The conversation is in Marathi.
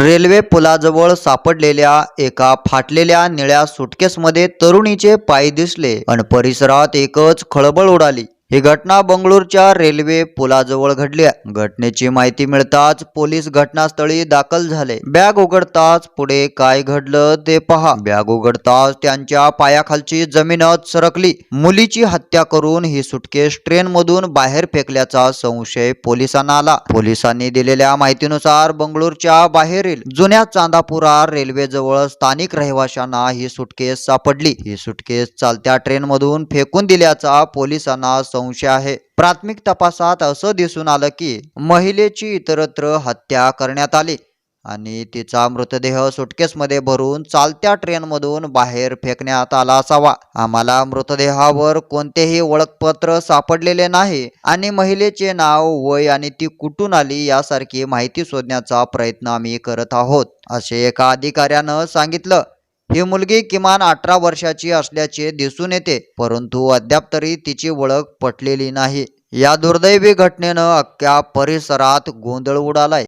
रेल्वे पुलाजवळ सापडलेल्या एका फाटलेल्या निळ्या सुटकेसमध्ये तरुणीचे पाय दिसले. आणि परिसरात एकच खळबळ उडाली. ही घटना बंगळूरच्या रेल्वे पुलाजवळ घडली आहे. घटनेची माहिती मिळताच पोलीस घटनास्थळी दाखल झाले. बॅग उघडताच पुढे काय घडलं ते पहा. बॅग उघडताच त्यांच्या पायाखालची जमीनच सरकली. मुलीची हत्या करून ही सुटकेस ट्रेन मधून बाहेर फेकल्याचा संशय पोलिसांना आला. पोलिसांनी दिलेल्या माहितीनुसार बंगळूरच्या बाहेरील जुन्या चांदापुरा रेल्वेजवळ स्थानिक रहिवाशांना ही सुटकेस सापडली. ही सुटकेस चालत्या ट्रेन मधून फेकून दिल्याचा पोलिसांना संशय आहे. प्राथमिक तपासात असं दिसून आलं की महिलेची इतरत्र हत्या करण्यात आली आणि तिचा मृतदेह सुटकेसमध्ये भरून चालत्या ट्रेनमधून बाहेर फेकण्यात आला असावा. आम्हाला मृतदेहावर कोणतेही ओळखपत्र सापडलेले नाही आणि महिलेचे नाव वय आणि ती कुठून आली यासारखी माहिती शोधण्याचा प्रयत्न आम्ही करत आहोत असे एका अधिकाऱ्यानं सांगितलं. ही मुलगी किमान अठरा वर्षाची असल्याचे दिसून येते परंतु अद्याप तरी तिची ओळख पटलेली नाही. या दुर्दैवी घटनेनं अख्ख्या परिसरात गोंधळ उडालाय.